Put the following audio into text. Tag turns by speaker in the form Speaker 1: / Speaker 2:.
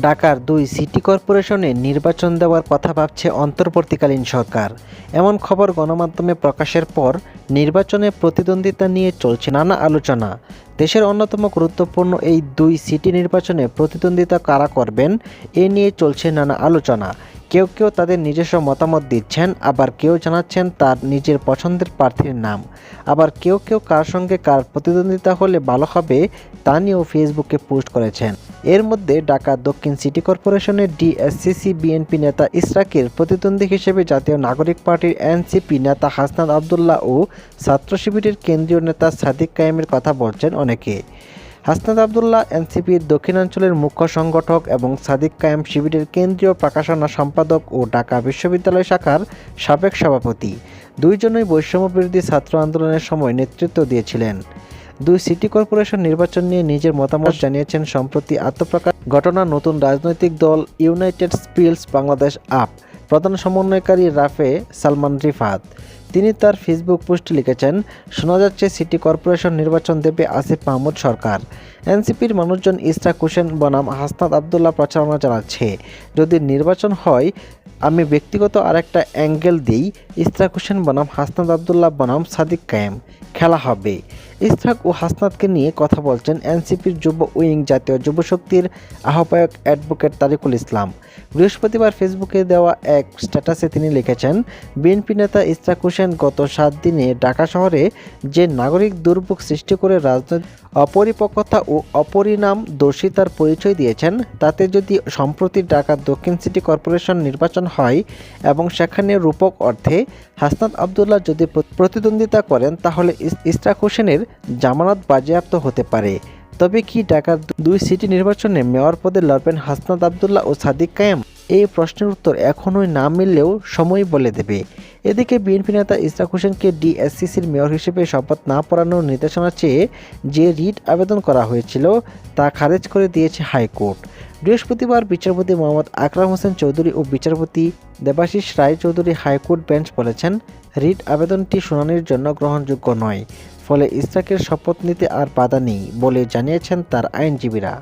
Speaker 1: ঢাকার দুই সিটি কর্পোরেশনে নির্বাচন দেওয়ার কথা ভাবছে অন্তর্বর্তীকালীন সরকার। এমন খবর গণমাধ্যমে প্রকাশের পর নির্বাচনে প্রতিদ্বন্দ্বিতা নিয়ে চলছে নানা আলোচনা। দেশের অন্যতম গুরুত্বপূর্ণ এই দুই সিটি নির্বাচনে প্রতিদ্বন্দ্বিতা কারা করবেন, এ নিয়ে চলছে নানা আলোচনা। কেউ কেউ তাদের নিজস্ব মতামত দিচ্ছেন, আবার কেউ জানাচ্ছেন তার নিজের পছন্দের প্রার্থীর নাম। আবার কেউ কেউ কার সঙ্গে কার প্রতিদ্বন্দ্বিতা হলে ভালো হবে তা নিয়েও ফেসবুকে পোস্ট করেছেন। এর মধ্যে ঢাকা দক্ষিণ সিটি কর্পোরেশনের ডিএসসিসি বিএনপি নেতা ইসরাকের প্রতিদ্বন্দ্বী হিসেবে জাতীয় নাগরিক পার্টির এনসিপি নেতা হাসনাত আবদুল্লাহ ও ছাত্র শিবিরের কেন্দ্রীয় নেতা সাদিক কায়েমের কথা বলছেন অনেকে। হাসনাত আবদুল্লাহ এনসিপির দক্ষিণাঞ্চলের মুখ্য সংগঠক এবং সাদিক কায়েম শিবিরের কেন্দ্রীয় প্রকাশনা সম্পাদক ও ঢাকা বিশ্ববিদ্যালয় শাখার সাবেক সভাপতি। দুইজনই বৈষম্য বিরোধী ছাত্র আন্দোলনের সময় নেতৃত্ব দিয়েছিলেন। দুই সিটি কর্পোরেশন নির্বাচন নিয়ে নিজের মতামত জানিয়েছেন সম্প্রতি আত্মপ্রকাশ ঘটনা নতুন রাজনৈতিক দল ইউনাইটেড স্পিলস বাংলাদেশ আপ। প্রধান সমন্বয়কারী রাফে সালমান রিফাত। তিনি তার ফেসবুক পোস্টে লিখেছেন, শোনা যাচ্ছে সিটি কর্পোরেশন নির্বাচন দেবে আসিফ মাহমুদ সরকার। এনসিপির মানুষজন ইস্টাক হোসেন বনাম হাসনাত আবদুল্লাহ প্রচারণা চালাচ্ছে। যদি নির্বাচন হয়, আমি ব্যক্তিগত আরেকটা অ্যাঙ্গেল দিই। ইস্তাক হোসেন বনাম হাসনাত আবদুল্লাহ বনাম সাদিক কায়েম। খেলা হবে। ইসরাক ও হাসনাতকে নিয়ে কথা বলছেন এনসিপির যুব উইং জাতীয় যুবশক্তির আহ্বায়ক অ্যাডভোকেট তারিকুল ইসলাম। বৃহস্পতিবার ফেসবুকে দেওয়া এক স্ট্যাটাসে তিনি লিখেছেন, বিএনপি নেতা ইসরাক হোসেন গত সাত দিনে ঢাকা শহরে যে নাগরিক দুর্ভোগ সৃষ্টি করে রাজনৈতিক অপরিপক্কতা ও অপরিণাম দর্শিতার পরিচয় দিয়েছেন, তাতে যদি সম্প্রতি ঢাকা দক্ষিণ সিটি কর্পোরেশন নির্বাচন হয় এবং সেখানে রূপক অর্থে হাসনাত আবদুল্লাহ যদি প্রতিদ্বন্দ্বিতা করেন, তাহলে ইস- ইসরাক হোসেনের জামানত বাজেয়াপ্ত হতে পারে। তবে কি ঢাকার দুই সিটি নির্বাচনে মেয়র পদে লড়বেন হাসনাত আবদুল্লাহ ও সাদিক কায়েম? এই প্রশ্নের উত্তর এখনোই না মিললেও সময় বলে দেবে। এদিকে বিএনপি নেতা ইসরাক হোসেনকে ডিএসসিসির মেয়র হিসেবে শপথ না পড়ানোর নির্দেশনা চেয়ে যে রিট আবেদন করা হয়েছিল, তা খারেজ করে দিয়েছে হাইকোর্ট। বৃহস্পতিবার বিচারপতি মোহাম্মদ আকরাম হোসেন চৌধুরী ও বিচারপতি Debashis Roy Chowdhury high court bench বলেছেন রিট আবেদনটি শুনানির জন্য গ্রহণযোগ্য নয়, ফলে ইসরাকের শপথ নিতে আর বাধা নেই বলে জানিয়েছেন তার আইনজীবীরা।